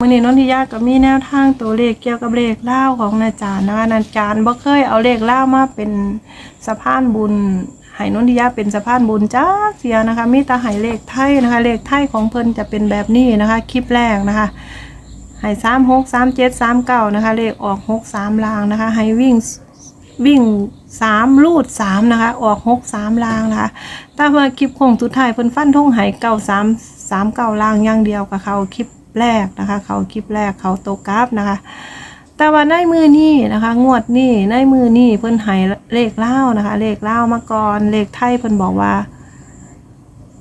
มื่อนี้นนทิยาก็มีแนวทางตัวเลขเกี่ยวกับเลขเล่าของอาจารย์นะคะอาจารย์บ่เคยเอาเลขเล่ามาเป็นสะพานบุญให้นนทิยาเป็นสะพานบุญจ้าเสียนะคะ มีต่ให้เลขไทยนะคะ เลขไทยของเพิ่นจะเป็นแบบนี้นะคะ คลิปแรกนะคะให้สามหกสามเจ็ดสามเก้านะคะ เลขออกหกสามลางนะคะให้วิ่งวิ่งสามลูดสามนะคะ ออกหกสามลางนะคะถ้ามาคลิปของสุดท้ายเพิ่นฟันทงใหายเก้าสามสามเก้าลางอย่างเดียวกับเขาคลิป แรกนะคะ เขาคลิปแรกเขาโตกราฟนะคะ แต่ว่าในมือนี่นะคะ งวดนี่ในมือนี่เพิ่นให้เลขเล่านะคะ เลขเล่ามาก่อนเลขไทยเพิ่นบอกว่า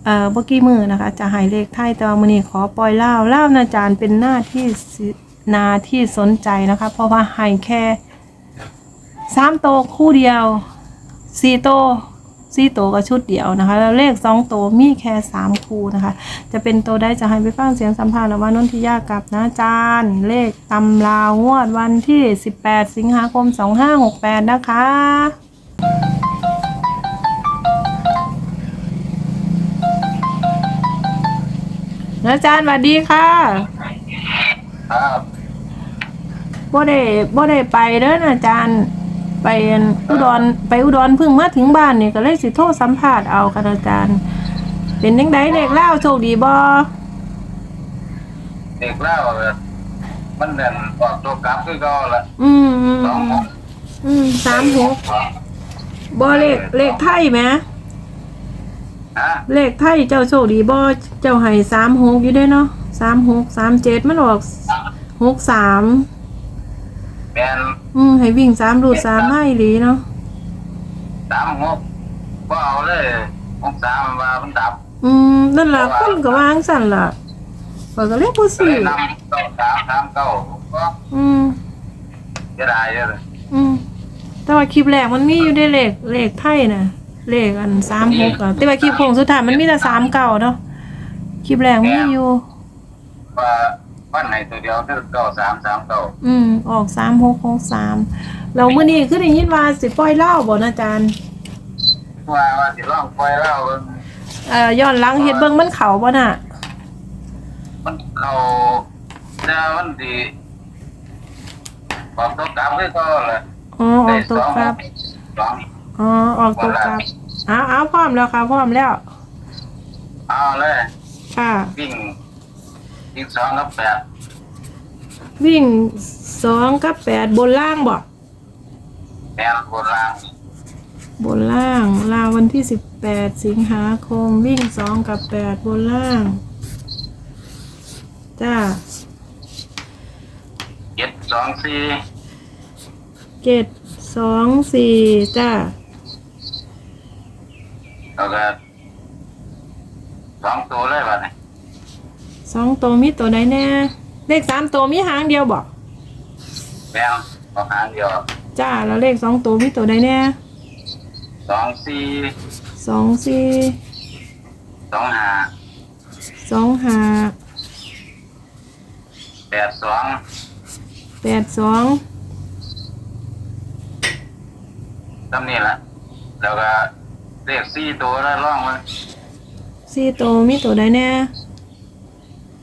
เอ่อบ่กี่มือนะคะ จะให้เลขไทยแต่ว่ามือนี้ขอปล่อยเล่าเล่าวนาจารย์เป็นหน้าที่นาที่สนใจนะคะ เพราะว่าให้แค่สามโตคู่เดียวสี่โต วสี่โตวก็ชุดเดียวนะคะ แล้วเลขสองโตวมีแค่สามคู่นะคะ จะเป็นตัวได้จะให้ไปฟังเสียงสัมภาษณ์ระหว่างนนทิยากับนาจารย์เลขตำราวงวดวันที่ 18 สิงหาคม 2568 นะคะอาจารย์สวัสดีค่ะครับบ่ได้บ่ได้ไปเด้อนะอาจารย์ ไปอุดรไปอุดรเพิ่งมาถึงบ้านนี่ก็เลยสิโทรสัมภาษณ์เอาค่ะอาจารย์ เป็นยังไงเลขเล่าวโชคดีบ่เด็กเล่าเลยมันเดินออกตัวกลับคือก็ละอืมอืมสองหกอืมสามหกบ่เลขเลขไทยไหมฮะเลขไทยเจ้าโชคดีบ่เจ้าให้สามหกอยู่ได้เนาะสามหกสามเจ็ดมันออกหกสาม แมนอืมให้วิ่งสามรูดสามให้หลีเนาะสามหกก็เอาเลยหกสามว่ามันดับอืมนั่นล่ะคนก็วาจั่งสั่นล่ะข้อยก็เลยบ่ก็ซื้เลอยนำเก้าสามสามเก้าก็อืม จะได้เยอะเลยอืมแต่ว่าคลิปแรกมันมีอยู่ได้เลขเลขไทยน่ะเลขอันสามหกอะแต่ว่าคลิปโค้งสุดท้ายมันมีแต่สามเก้าเนาะคลิปแรกมีอยู่ว่า วันไหนตัวเดียวคือเก้าสามสามเก้าอืม ออกสามหกหกสามเราเมื่อนี้คือได้ยินว่าสิปล่อยเล่าบ่นะอาจารย์ว่าว่าสิล่องไฟเล่าเบิ่งเอ่อย้อนหลังเฮ็ดเบิ่งมันเขาบ่น่ะ มันเข้าเนื้อมันดีออกตัวกลับคือก็เลยอ๋อออกตัวครับ สองอ๋อออกตัวครับอ้าวอ้าวพร้อมแล้วค่ะพร้อมแล้ว เอาเลยค่ะ วิ่ง วิ่งสองกับแปดวิ่งสองกับแปดบนล่างบ่แนวโบราณบนล่างลาวันที่สิบแปดสิงหาคมวิ่งสองกับแปดบนล่าง จ้าเจ็ดสองสี่เจ็ดสองสี่จ้าแล้วก็สองตัวเลยบัดนี้ สองตัวมีตัวใดแน่เลขสามตัวมีหางเดียวบ่แมวออกหางเดียวจ้าแล้วเลขสองตัวมีตัวใดแน่สองสี่สองสี่สองห้าสองห้าแปดสองแปดสองตำนี้แหละแล้วก็เลขสี่ตัวแล้วล่องมาสี่ตัวมีตัวใดแน่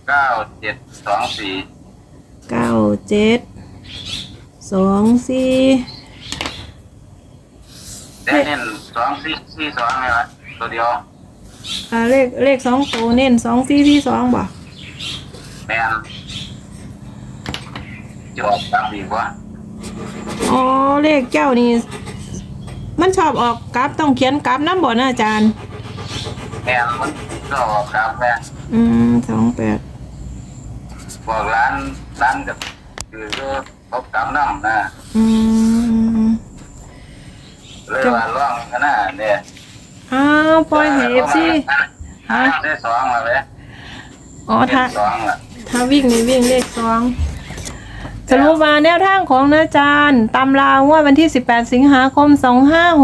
เก้าเจ็ดสองสี่เก้าเจ็ดสองสี่แต่เน้นสองสี่สี่สองนี่แหละตัวเดียวอ่าเลขเลขสองตัวเน้นสองสี่ที่สองบ่แมนจะออกตามดีกว่าอ๋อเลขเจ้านี่มันชอบออกกราฟต้องเขียนกราฟน้ำบ่นะอาจารย์แมนมันก็ออกตามแม่อืมสองแปด บอกร้านร้านกับคือก็เขากำน้ำนะอืมเลยว่าล่องกันนะเนี่ยอ้าวปล่อยให้เอฟซีฮะได้สองแล้วเลยอ๋อถ้าสองละถ้าวิ่งนี่วิ่งเลขสองสรุปมาแนวทางของอาจารย์ตำรางว่าวันที่ 18 สิงหาคม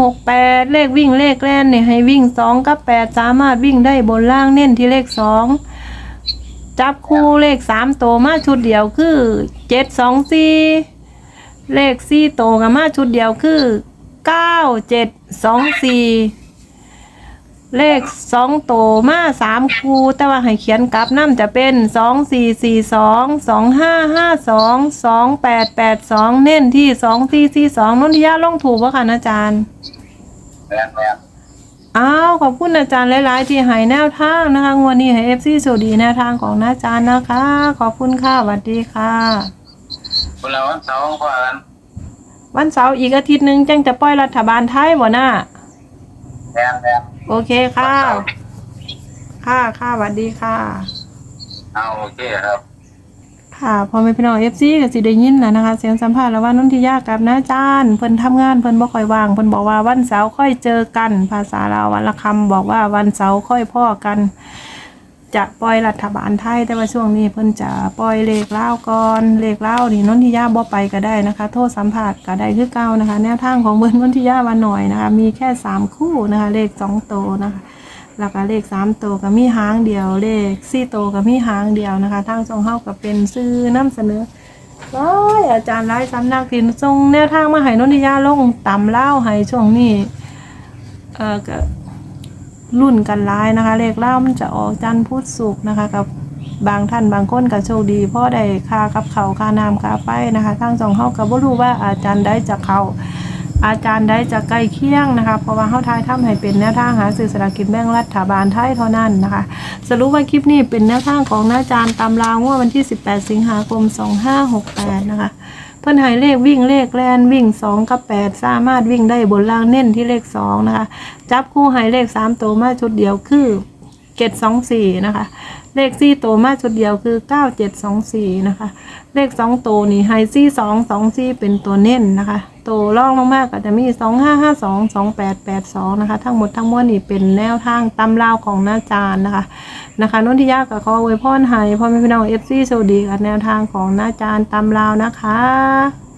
2568 เลขวิ่งเลขแล่นเนี่ยให้วิ่ง 2 กับ 8 สามารถวิ่งได้บนล่างเน้นที่เลข 2 จับคู่เลข3โตวมาชุดเดียวคือ7 2 4เลข4โตวกับมาชุดเดียวคือ9 7 2 4เจ็ดสองสี่เลขสองโตวมาสามคูแต่ว่าให้เขียนกลับน้ำจะเป็นสองสี่สี่สองสองห้าห้าสองสองแปดแปดสองเน้นที่สองสี่สี่สองนนทิยาลงถูกปะคะอาจารย์ แมนแมน อ้าวขอบคุณอาจารย์หลายๆที่ให้แนวทางนะคะงวดนี้ให้เอฟซีสวัสดีแนวทางของอาจารย์นะคะ ขอบคุณค่ะสวัสดีค่ะ คนละวันเสาร์กว่ากันวันเสาร์อีกอาทิตย์หนึ่งจังจะปล่อยรัฐบาลไทยบ่น่ะแม่นแม่นโอเคค่ะ ค่ะค่ะสวัสดีค่ะ เอาโอเคครับ ค่ะพอแม่พี่น้องเอฟซีก็สิได้ยินแล้วนะคะ เสียงสัมภาษณ์แล้วว่านุ่นทิยากับนะอาจารย์เพิ่นทำงานเพิ่นบ่ค่อยว่างเพิ่นบอกว่าวันเสาร์ค่อยเจอกัน ภาษาลาววันละคำบอกว่าวันเสาร์ค่อยพ่อกัน จะปล่อยรัฐบาลไทยแต่ว่าช่วงนี้เพิ่นจะปล่อยเลขเล่าก่อนเลขเล่านี่นุ่นทิยาบ่ไปก็ได้นะคะ โทษสัมภาษณ์ก็ได้คือเก่านะคะ แนวทางของเบิ้นนุ่นทิยาวันหน่อยนะคะ มีแค่สามคู่นะคะ เลขสองโตนะคะ แล้วก็เลขสามตัวก็มีหางเดียว เลขสี่ตัวก็มีหางเดียวนะคะ ทางทรงเฮาก็เป็นซื้อน้ำเสนอร้อยอาจารย์ร้ายสำนักทินทรงแนวทางมาให้นนทิยาลงต่ำเล่าวให้ช่วงนี้เอ่อก็รุ่นกันร้ายนะคะ เลขเล่ามันจะออกจันทร์พุธศุกร์นะคะกับบางท่านบางคนก็โชคดีเพราะได้ค่ากับเขาค่าน้ำค่าไฟนะคะทางทรงเฮาก็บ่รู้ว่าอาจารย์ได้จะเข้า อาจารย์ได้จะใกล้เคียงนะคะ เพราะว่าเฮาทายทำให้เป็นแนวทางหาสื่อสลารกินแบ่งรัฐบาลไทยเท่านั้นนะคะ สรุปว่าคลิปนี้เป็นแนวทางของอาจารย์ตำรางว่าวันที่ 18 สิงหาคม 2568 นะคะเพิ่นให้เลขวิ่งเลขแลนวิ่ง 2 กับ 8 สามารถวิ่งได้บนล่างเน้นที่เลข 2 นะคะ จับคู่ให้เลข 3 ตัวมาชุดเดียวคือ 724 นะคะ เลข4ตัวมาชุดเดียวคือ 9724 นะคะ เลข 2 ตัวนี่ให้4 2 2 4เป็นตัวเน้นนะคะ ตัวรองลงมากก็จะมี 2552 2882 นะคะ ทั้งหมดทั้งมวลนี่เป็นแนวทางตำราวของนาจารย์นะคะ นะคะนุ่นที่ยากกับขออวยพรให้พ่อแม่พี่น้องเอฟซีโชคดีกับแนวทางของนาจารย์ตำราวนะคะ